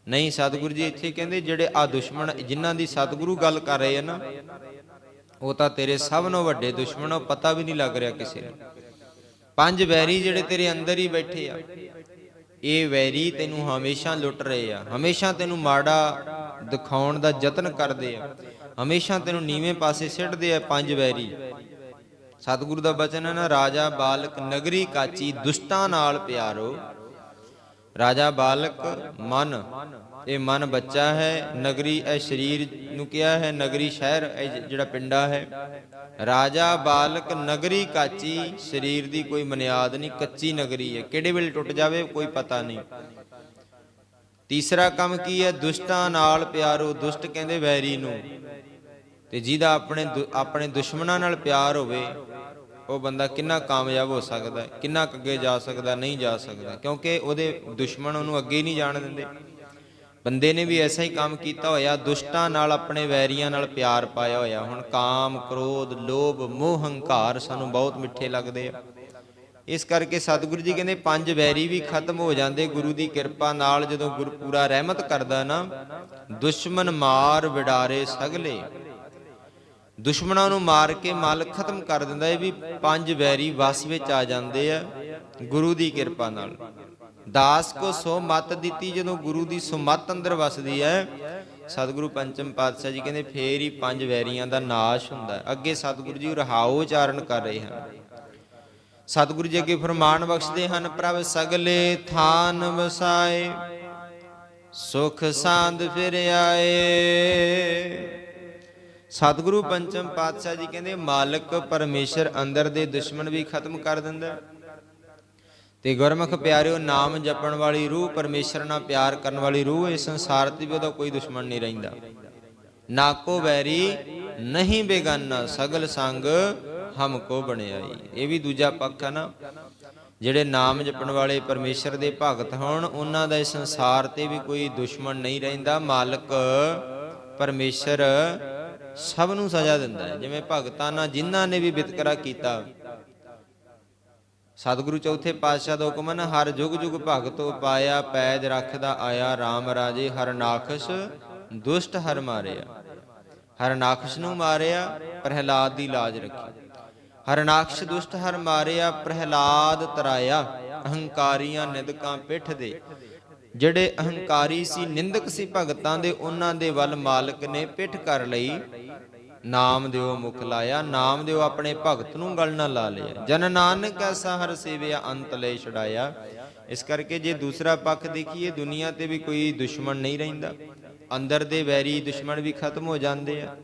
ਨਹੀਂ, ਸਤਿਗੁਰੂ ਜੀ ਇੱਥੇ ਕਹਿੰਦੇ ਜਿਹੜੇ ਆ ਦੁਸ਼ਮਣ, ਜਿਨ੍ਹਾਂ ਦੀ ਸਤਿਗੁਰੂ ਗੱਲ ਕਰ ਰਹੇ ਆ ਨਾ ਉਹ ਤਾਂ ਤੇਰੇ ਸਭ ਨੂੰ ਵੱਡੇ ਦੁਸ਼ਮਣ ਪਤਾ ਵੀ ਨਹੀਂ ਲੱਗ ਰਿਹਾ ਕਿਸੇ ਨੂੰ। ਪੰਜ ਵੈਰੀ ਜਿਹੜੇ ਤੇਰੇ ਅੰਦਰ ਹੀ ਬੈਠੇ ਆ, ਇਹ ਵੈਰੀ ਤੈਨੂੰ ਹਮੇਸ਼ਾ ਲੁੱਟ ਰਹੇ ਆ, ਹਮੇਸ਼ਾ ਤੈਨੂੰ ਮਾੜਾ ਦਿਖਾਉਣ ਦਾ ਯਤਨ ਕਰਦੇ ਆ, ਹਮੇਸ਼ਾ ਤੈਨੂੰ ਨੀਵੇਂ ਪਾਸੇ ਸਿੱਟਦੇ ਆ ਪੰਜ ਵੈਰੀ। ਸਤਿਗੁਰੂ ਦਾ ਬਚਨ ਹੈ ਨਾ, ਰਾਜਾ, ਬਾਲਕ, ਨਗਰੀ, ਕਾਚੀ, ਦੁਸ਼ਟਾਂ ਨਾਲ ਪਿਆਰੋ। ਰਾਜਾ ਬਾਲਕ, ਮਨ। ਇਹ ਮਨ ਬੱਚਾ ਹੈ, ਨਗਰੀ ਇਹ ਸਰੀਰ ਨੂੰ ਕਿਹਾ ਹੈ, ਨਗਰੀ ਸ਼ਹਿਰ ਇਹ ਜਿਹੜਾ ਪਿੰਡਾ ਹੈ। ਰਾਜਾ ਬਾਲਕ, ਨਗਰੀ ਕਾਚੀ, ਸਰੀਰ ਦੀ ਕੋਈ ਬੁਨਿਆਦ ਨਹੀਂ, ਕੱਚੀ ਨਗਰੀ ਹੈ। ਕਿਹੜੇ ਵੇਲੇ ਟੁੱਟ ਜਾਵੇ, ਕੋਈ ਪਤਾ ਨਹੀਂ। ਤੀਸਰਾ ਕੰਮ ਕੀ ਹੈ? ਦੁਸ਼ਟਾਂ ਨਾਲ ਪਿਆਰੋ, ਦੁਸ਼ਟ ਕਹਿੰਦੇ ਵੈਰੀ ਨੂੰ। ਤੇ ਜਿਹਦਾ ਆਪਣੇ ਦੁ- ਆਪਣੇ ਦੁਸ਼ਮਣਾਂ ਨਾਲ ਪਿਆਰ ਹੋਵੇ ਉਹ ਬੰਦਾ ਕਿੰਨਾ ਕਾਮਯਾਬ ਹੋ ਸਕਦਾ ਹੈ, ਕਿੰਨਾ ਕੁ ਅੱਗੇ ਜਾ ਸਕਦਾ, ਨਹੀਂ ਜਾ ਸਕਦਾ, ਕਿਉਂਕਿ ਉਹਦੇ ਦੁਸ਼ਮਣ ਉਹਨੂੰ ਅੱਗੇ ਨਹੀਂ ਜਾਣ ਦਿੰਦੇ। ਬੰਦੇ ਨੇ ਵੀ ਐਸਾ ਹੀ ਕੰਮ ਕੀਤਾ ਹੋਇਆ, ਦੁਸ਼ਟਾਂ ਨਾਲ ਆਪਣੇ ਵੈਰੀਆਂ ਨਾਲ ਪਿਆਰ ਪਾਇਆ ਹੋਇਆ। ਹੁਣ ਕਾਮ, ਕ੍ਰੋਧ, ਲੋਭ, ਮੋਹ, ਹੰਕਾਰ ਸਾਨੂੰ ਬਹੁਤ ਮਿੱਠੇ ਲੱਗਦੇ ਆ। ਇਸ ਕਰਕੇ ਸਤਿਗੁਰੂ ਜੀ ਕਹਿੰਦੇ, ਪੰਜ ਵੈਰੀ ਵੀ ਖਤਮ ਹੋ ਜਾਂਦੇ, ਗੁਰੂ ਦੀ ਕਿਰਪਾ ਨਾਲ ਜਦੋਂ ਗੁਰੂ ਰਹਿਮਤ ਕਰਦਾ ਨਾ, ਦੁਸ਼ਮਨ ਮਾਰ ਵਿਡਾਰੇ ਸਗਲੇ। ਦੁਸ਼ਮਣਾਂ ਨੂੰ ਮਾਰ ਕੇ ਮਾਲਕ ਖਤਮ ਕਰ ਦਿੰਦਾ ਇਹ ਵੀ ਪੰਜ ਵੈਰੀ ਵਸ ਵਿੱਚ ਆ ਜਾਂਦੇ ਆ ਗੁਰੂ ਦੀ ਕਿਰਪਾ ਨਾਲ। ਦਾਸ ਕੋ ਸੋ ਮਤ ਦਿੱਤੀ ਜਦੋਂ ਗੁਰੂ ਦੀ ਸੁਮਤ ਅੰਦਰ ਵਸਦੀ ਹੈ, ਸਤਿਗੁਰੂ ਪੰਚਮ ਪਾਤਸ਼ਾਹ ਜੀ ਕਹਿੰਦੇ ਫੇਰ ਹੀ ਪੰਜ ਵੈਰੀਆਂ ਦਾ ਨਾਸ਼ ਹੁੰਦਾ ਅੱਗੇ ਸਤਿਗੁਰੂ ਜੀ ਰਹਾਉ ਉਚਾਰਨ ਕਰ ਰਹੇ ਹਨ। ਸਤਿਗੁਰੂ ਜੀ ਅੱਗੇ ਫਰਮਾਨ ਬਖਸ਼ਦੇ ਹਨ, ਪ੍ਰਭ ਸਗਲੇ ਥਾਨ ਵਸਾਏ, ਸੁਖ ਸਾਂਦ ਫਿਰ ਆਏ। ਸਤਿਗੁਰੂ ਪੰਚਮ ਪਾਤਸ਼ਾਹ ਜੀ ਕਹਿੰਦੇ, ਮਾਲਕ ਪਰਮੇਸ਼ਰ ਅੰਦਰ ਦੇ ਦੁਸ਼ਮਣ ਵੀ ਖਤਮ ਕਰ ਦਿੰਦਾ ਤੇ ਗੁਰਮੁਖ ਪਿਆਰਿਓ, ਨਾਮ ਜਪਣ ਵਾਲੀ ਰੂਹ ਪਰਮੇਸ਼ਰ ਨਾਲ ਪਿਆਰ ਕਰਨ ਵਾਲੀ ਰੂਹ, ਇਸ ਸੰਸਾਰ ਤੇ ਵੀ ਉਹਦਾ ਕੋਈ ਦੁਸ਼ਮਣ ਨਹੀਂ ਰਹਿੰਦਾ। ਨਾ ਕੋ ਵੈਰੀ, ਨਹੀਂ ਬੇਗਾਨਾ, ਸਗਲ ਸੰਗ ਹਮਕੋ ਬਣਿਆਈ। ਇਹ ਵੀ ਦੂਜਾ ਪੱਖ ਹੈ ਨਾ। ਜਿਹੜੇ ਨਾਮ ਜਪਣ ਵਾਲੇ ਪਰਮੇਸ਼ਰ ਦੇ ਭਗਤ ਹੋਣ, ਉਹਨਾਂ ਦਾ ਇਸ ਸੰਸਾਰ ਤੇ ਵੀ ਕੋਈ ਦੁਸ਼ਮਣ ਨਹੀਂ ਰਹਿੰਦਾ। ਮਾਲਕ ਪਰਮੇਸ਼ਰ ਸਭ ਨੂੰ ਸਜ਼ਾ ਦਿੰਦਾ ਹੈ। ਜਿਵੇਂ ਭਗਤਾਂ ਨਾਲ ਜਿਨ੍ਹਾਂ ਨੇ ਵੀ ਵਿਤਕਰਾ ਕੀਤਾ। ਸਤਿਗੁਰੂ ਚੌਥੇ ਪਾਤਸ਼ਾਹ ਦਾ ਹੁਕਮ ਹੈ ਹਰ ਜੁਗ ਜੁਗ ਭਗਤ ਉਪਾਇਆ, ਪੈਜ ਰੱਖਦਾ ਆਇਆ RAM ਰਾਜੇ, ਹਰ ਨਾਖਸ਼ ਦੁਸ਼ਟ ਹਰ ਮਾਰਿਆ। ਹਰ ਨਾਖਸ਼ ਨੂੰ ਮਾਰਿਆ, ਪ੍ਰਹਿਲਾਦ ਦੀ ਲਾਜ ਰੱਖੀ। ਹਰਨਾਕਸ਼ ਦੁਸ਼ਟ ਹਰ ਮਾਰਿਆ, ਪ੍ਰਹਿਲਾਦ ਤਰਾਇਆ, ਅਹੰਕਾਰੀਆਂ ਨਿੰਦਕਾਂ ਪਿੱਠ ਦੇ। ਜਿਹੜੇ ਅਹੰਕਾਰੀ ਸੀ, ਨਿੰਦਕ ਸੀ ਭਗਤਾਂ ਦੇ, ਉਹਨਾਂ ਦੇ ਵੱਲ ਮਾਲਕ ਨੇ ਪਿੱਠ ਕਰ ਲਈ। ਨਾਮ ਦਿਓ ਮੁਖ ਲਾਇਆ, ਨਾਮ ਦਿਓ ਆਪਣੇ ਭਗਤ ਨੂੰ ਗਲ ਨਾ ਲਾ ਲਿਆ। ਜਨ ਨਾਨਕ ਐਸਾ ਹਰ ਸੇਵਿਆ, ਅੰਤ ਲੈ ਛਡਾਇਆ। ਇਸ ਕਰਕੇ ਜੇ ਦੂਸਰਾ ਪੱਖ ਦੇਖੀਏ, ਦੁਨੀਆ ਤੇ ਵੀ ਕੋਈ ਦੁਸ਼ਮਣ ਨਹੀਂ ਰਹਿੰਦਾ। ਅੰਦਰ ਦੇ ਵੈਰੀ ਦੁਸ਼ਮਣ ਵੀ ਖਤਮ ਹੋ ਜਾਂਦੇ ਆ।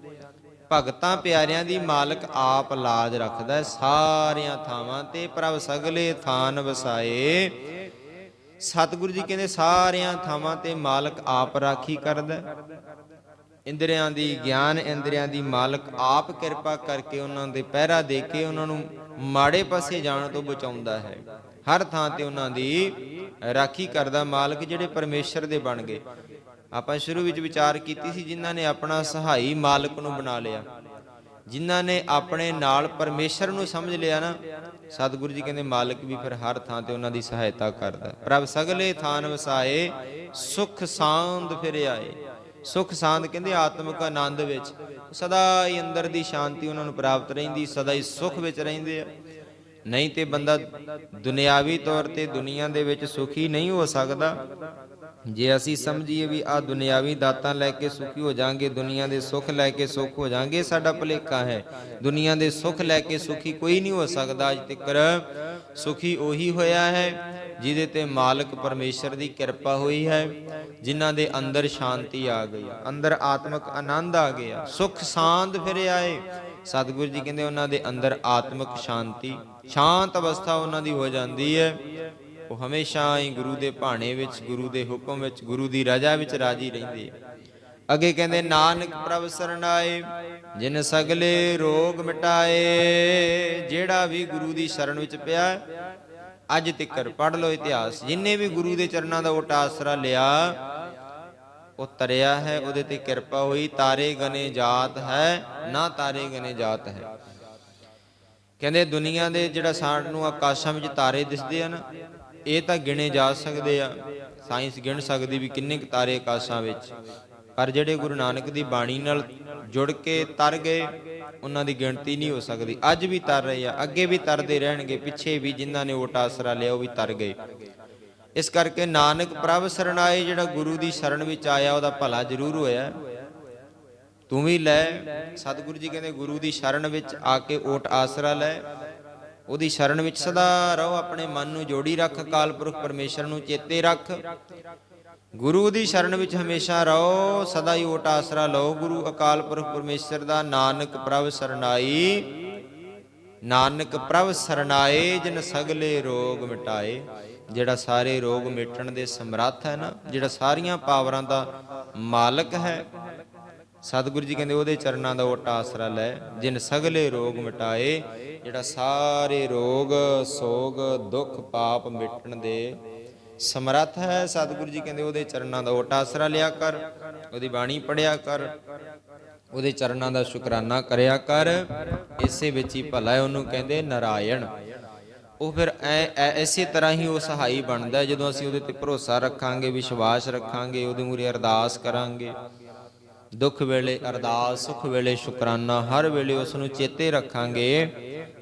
ਭਗਤਾਂ ਪਿਆਰਿਆਂ ਦੀ ਮਾਲਕ ਆਪ ਲਾਜ ਰੱਖਦਾ ਹੈ। ਸਾਰੀਆਂ ਥਾਵਾਂ ਤੇ ਪ੍ਰਭ ਸਗਲੇ ਥਾਨ ਵਸਾਏ। ਸਤਿਗੁਰੂ ਜੀ ਕਹਿੰਦੇ, ਸਾਰਿਆਂ ਥਾਵਾਂ ਤੇ ਮਾਲਕ ਆਪ ਰਾਖੀ ਕਰਦਾ ਇੰਦਰੀਆਂ ਦੀ ਗਿਆਨ, ਇੰਦਰੀਆਂ ਦੀ ਮਾਲਕ, ਆਪ ਕਿਰਪਾ ਕਰਕੇ ਉਹਨਾਂ ਦੇ ਪਹਿਰਾ ਦੇ ਕੇ ਉਹਨਾਂ ਨੂੰ ਮਾੜੇ ਪਾਸੇ ਜਾਣ ਤੋਂ ਬਚਾਉਂਦਾ ਹੈ। ਹਰ ਥਾਂ ਤੇ ਉਹਨਾਂ ਦੀ ਰਾਖੀ ਕਰਦਾ ਮਾਲਕ ਜਿਹੜੇ ਪਰਮੇਸ਼ਰ ਦੇ ਬਣ ਗਏ। ਆਪਾਂ ਸ਼ੁਰੂ ਵਿੱਚ ਵਿਚਾਰ ਕੀਤੀ ਸੀ, ਜਿਨ੍ਹਾਂ ਨੇ ਆਪਣਾ ਸਹਾਈ ਮਾਲਕ ਨੂੰ ਬਣਾ ਲਿਆ। ਜਿਨ੍ਹਾਂ ਨੇ ਆਪਣੇ ਨਾਲ ਪਰਮੇਸ਼ਰ ਨੂੰ ਸਮਝ ਲਿਆ ਨਾ, ਸਤਿਗੁਰੂ ਜੀ ਕਹਿੰਦੇ ਮਾਲਕ ਵੀ ਫਿਰ ਹਰ ਥਾਂ ਤੇ ਉਹਨਾਂ ਦੀ ਸਹਾਇਤਾ ਕਰਦਾ। ਪ੍ਰਭ ਸਗਲੇ ਥਾਨ ਵਸਾਏ, ਸੁਖ ਸਾਂਦ ਫਿਰ ਆਏ ਸੁਖ ਸਾਂਦ ਕਹਿੰਦੇ ਆਤਮਿਕ ਆਨੰਦ ਵਿੱਚ। ਸਦਾ ਹੀ ਅੰਦਰ ਦੀ ਸ਼ਾਂਤੀ ਉਹਨਾਂ ਨੂੰ ਪ੍ਰਾਪਤ ਰਹਿੰਦੀ, ਸਦਾ ਹੀ ਸੁਖ ਵਿੱਚ ਰਹਿੰਦੇ ਆ। ਨਹੀਂ ਤੇ ਬੰਦਾ ਦੁਨਿਆਵੀ ਤੌਰ ਤੇ ਦੁਨੀਆ ਦੇ ਵਿੱਚ ਸੁਖੀ ਨਹੀਂ ਹੋ ਸਕਦਾ। ਜੇ ਅਸੀਂ ਸਮਝੀਏ ਵੀ ਆ ਦੁਨਿਆਵੀ ਦਾਤਾਂ ਲੈ ਕੇ ਸੁਖੀ ਹੋ ਜਾਾਂਗੇ ਦੁਨੀਆ ਦੇ ਸੁੱਖ ਲੈ ਕੇ ਸੁਖ ਹੋ ਜਾਾਂਗੇ ਸਾਡਾ ਭੁਲੇਖਾ ਹੈ। ਦੁਨੀਆ ਦੇ ਸੁੱਖ ਲੈ ਕੇ ਸੁਖੀ ਕੋਈ ਨਹੀਂ ਹੋ ਸਕਦਾ ਅਜ ਤੱਕ ਸੁਖੀ ਉਹੀ ਹੋਇਆ ਹੈ ਜਿਹਦੇ ਤੇ ਮਾਲਕ ਪਰਮੇਸ਼ਰ ਦੀ ਕਿਰਪਾ ਹੋਈ ਹੈ, ਜਿਨ੍ਹਾਂ ਦੇ ਅੰਦਰ ਸ਼ਾਂਤੀ ਆ ਗਈ। ਅੰਦਰ ਆਤਮਿਕ ਆਨੰਦ ਆ ਗਿਆ। ਸੁਖ ਸਾਂਦ ਫਿਰ ਆਏ। ਸਤਿਗੁਰੂ ਜੀ ਕਹਿੰਦੇ ਉਹਨਾਂ ਦੇ ਅੰਦਰ ਆਤਮਿਕ ਸ਼ਾਂਤੀ, ਸ਼ਾਂਤ ਅਵਸਥਾ ਉਹਨਾਂ ਦੀ ਹੋ ਜਾਂਦੀ ਹੈ। ਉਹ ਹਮੇਸ਼ਾ ਹੀ ਗੁਰੂ ਦੇ ਭਾਣੇ ਵਿੱਚ, ਗੁਰੂ ਦੇ ਹੁਕਮ ਵਿੱਚ, ਗੁਰੂ ਦੀ ਰਜ਼ਾ ਵਿੱਚ ਰਾਜੀ ਰਹਿੰਦੇ ਅੱਗੇ ਕਹਿੰਦੇ, ਨਾਨਕ ਪ੍ਰਭ ਸਰਣਾਏ ਜਿਨ ਸਗਲੇ ਰੋਗ ਮਿਟਾਏ, ਜਿਹੜਾ ਵੀ ਗੁਰੂ ਦੀ ਸ਼ਰਨ ਵਿੱਚ ਪਿਆ, ਅੱਜ ਤਿੱਕਰ ਪੜ ਲਓ ਇਤਿਹਾਸ। ਜਿਨੇ ਵੀ ਗੁਰੂ ਦੇ ਚਰਨਾਂ ਦਾ ਓਟ ਆਸਰਾ ਲਿਆ, ਉਹ ਤਰਿਆ ਹੈ, ਉਹਦੇ ਤੇ ਕਿਰਪਾ ਹੋਈ। ਤਾਰੇ ਗਨੇ ਜਾਤ ਹੈ, ਨਾ ਤਾਰੇ ਗਨੇ ਜਾਤ ਹੈ। ਕਹਿੰਦੇ, ਦੁਨੀਆ ਦੇ ਜਿਹੜਾ ਸਾਨੂੰ ਆਕਾਸ਼ਾਂ ਵਿੱਚ ਤਾਰੇ ਦਿਸਦੇ ਹਨ ਇਹ ਤਾਂ ਗਿਣੇ ਜਾ ਸਕਦੇ ਆ। ਸਾਇੰਸ ਗਿਣ ਸਕਦੀ ਵੀ ਕਿੰਨੇ ਕੁ ਤਾਰੇ ਆਕਾਸ਼ਾਂ ਵਿੱਚ। ਪਰ ਜਿਹੜੇ ਗੁਰੂ ਨਾਨਕ ਦੀ ਬਾਣੀ ਨਾਲ ਜੁੜ ਕੇ ਤਰ ਗਏ, ਉਹਨਾਂ ਦੀ ਗਿਣਤੀ ਨਹੀਂ ਹੋ ਸਕਦੀ। ਅੱਜ ਵੀ ਤਰ ਰਹੇ ਆ, ਅੱਗੇ ਵੀ ਤਰਦੇ ਰਹਿਣਗੇ, ਪਿੱਛੇ ਵੀ ਜਿਨ੍ਹਾਂ ਨੇ ਓਟ ਆਸਰਾ ਲਿਆ, ਉਹ ਵੀ ਤਰ ਗਏ। ਇਸ ਕਰਕੇ ਨਾਨਕ ਪ੍ਰਭ ਸਰਣਾਏ ਜਿਹੜਾ ਗੁਰੂ ਦੀ ਸ਼ਰਨ ਵਿੱਚ ਆਇਆ, ਉਹਦਾ ਭਲਾ ਜ਼ਰੂਰ ਹੋਇਆ। ਤੂੰ ਵੀ ਲੈ। ਸਤਿਗੁਰੂ ਜੀ ਕਹਿੰਦੇ, ਗੁਰੂ ਦੀ ਸ਼ਰਨ ਵਿੱਚ ਆ ਕੇ ਓਟ ਆਸਰਾ ਲੈ। ਉਹਦੀ ਸ਼ਰਨ ਵਿੱਚ ਸਦਾ ਰਹੋ, ਆਪਣੇ ਮਨ ਨੂੰ ਜੋੜੀ ਰੱਖ, ਅਕਾਲ ਪੁਰਖ ਪਰਮੇਸ਼ਰ ਨੂੰ ਚੇਤੇ ਰੱਖ। ਗੁਰੂ ਦੀ ਸ਼ਰਨ ਵਿੱਚ ਹਮੇਸ਼ਾ ਰਹੋ, ਸਦਾ ਹੀ ਓਟ ਆਸਰਾ ਲਓ। ਗੁਰੂ ਅਕਾਲ ਪੁਰਖ ਪਰਮੇਸ਼ਰ ਦਾ ਨਾਨਕ ਪ੍ਰਭ ਸਰਨਾਈ। ਨਾਨਕ ਪ੍ਰਭ ਸਰਨਾਏ, ਜਿਨ ਸਗਲੇ ਰੋਗ ਮਿਟਾਏ। ਜਿਹੜਾ ਸਾਰੇ ਰੋਗ ਮਿਟਣ ਦੇ ਸਮਰੱਥ ਹੈ ਨਾ, ਜਿਹੜਾ ਸਾਰੀਆਂ ਪਾਵਰਾਂ ਦਾ ਮਾਲਕ ਹੈ। ਸਤਿਗੁਰੂ ਜੀ ਕਹਿੰਦੇ ਉਹਦੇ ਚਰਨਾਂ ਦਾ ਓਟ ਆਸਰਾ ਲੈ, ਜਿਨ ਸਗਲੇ ਰੋਗ ਮਿਟਾਏ, ਜਿਹੜਾ ਸਾਰੇ ਰੋਗ, ਸੋਗ, ਦੁੱਖ, ਪਾਪ ਮਿਟਣ ਦੇ ਸਮਰੱਥ ਹੈ। ਸਤਿਗੁਰੂ ਜੀ ਕਹਿੰਦੇ ਉਹਦੇ ਚਰਨਾਂ ਦਾ ਓਟ ਆਸਰਾ ਲਿਆ ਕਰ, ਉਹਦੀ ਬਾਣੀ ਪੜਿਆ ਕਰ, ਉਹਦੇ ਚਰਨਾਂ ਦਾ ਸ਼ੁਕਰਾਨਾ ਕਰਿਆ ਕਰ, ਇਸੇ ਵਿੱਚ ਹੀ ਭਲਾ ਉਹਨੂੰ ਕਹਿੰਦੇ ਨਰਾਇਣ। ਉਹ ਫਿਰ ਐ, ਐ- ਤਰ੍ਹਾਂ ਹੀ ਉਹ ਸਹਾਈ ਬਣਦਾ ਜਦੋਂ ਅਸੀਂ ਉਹਦੇ ਤੇ ਭਰੋਸਾ ਰੱਖਾਂਗੇ, ਵਿਸ਼ਵਾਸ ਰੱਖਾਂਗੇ, ਉਹਦੇ ਮੂਰੇ ਅਰਦਾਸ ਕਰਾਂਗੇ। ਦੁੱਖ ਵੇਲੇ ਅਰਦਾਸ, ਸੁਖ ਵੇਲੇ ਸ਼ੁਕਰਾਨਾ, ਹਰ ਵੇਲੇ ਉਸ ਨੂੰ ਚੇਤੇ ਰੱਖਾਂਗੇ।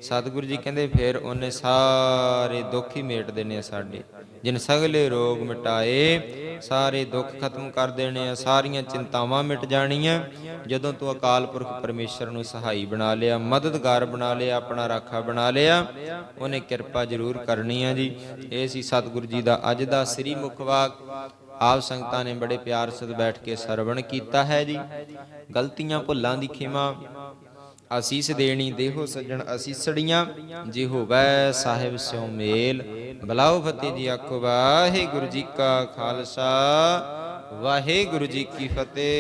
ਸਤਿਗੁਰੂ ਜੀ ਕਹਿੰਦੇ, ਫਿਰ ਉਹਨੇ ਸਾਰੇ ਦੁੱਖ ਹੀ ਮੇਟ ਦੇਣੇ ਆ ਸਾਡੇ। ਜਿਨ ਸਗਲੇ ਰੋਗ ਮਿਟਾਏ, ਸਾਰੇ ਦੁੱਖ ਖਤਮ ਕਰ ਦੇਣੇ ਆ। ਸਾਰੀਆਂ ਚਿੰਤਾਵਾਂ ਮਿਟ ਜਾਣੀਆਂ। ਜਦੋਂ ਤੂੰ ਅਕਾਲ ਪੁਰਖ ਪਰਮੇਸ਼ਰ ਨੂੰ ਸਹਾਈ ਬਣਾ ਲਿਆ, ਮਦਦਗਾਰ ਬਣਾ ਲਿਆ, ਆਪਣਾ ਰਾਖਾ ਬਣਾ ਲਿਆ, ਉਹਨੇ ਕਿਰਪਾ ਜ਼ਰੂਰ ਕਰਨੀ ਆ ਜੀ। ਇਹ ਸੀ ਸਤਿਗੁਰੂ ਜੀ ਦਾ ਅੱਜ ਦਾ ਸ੍ਰੀ ਮੁਖਵਾਕ ਆਪ ਸੰਗਤਾਂ ਨੇ ਬੜੇ ਪਿਆਰ ਸਦ ਬੈਠ ਕੇ ਸਰਵਣ ਕੀਤਾ ਹੈ ਜੀ। ਗਲਤੀਆਂ ਭੁੱਲਾਂ ਦੀ ਖਿਮਾ, ਅਸੀਸ ਦੇਣੀ ਦੇਹੋ ਸੱਜਣ ਅਸੀਸੜੀਆਂ ਜੇ ਹੋਵੈ ਸਾਹਿਬ ਸਿਉ ਮੇਲ। ਬਲਾਉ ਫਤਿਹ ਜੀ ਆਖੋ, ਵਾਹਿਗੁਰੂ ਜੀ ਕਾ ਖਾਲਸਾ, ਵਾਹਿਗੁਰੂ ਜੀ ਕੀ ਫਤਿਹ।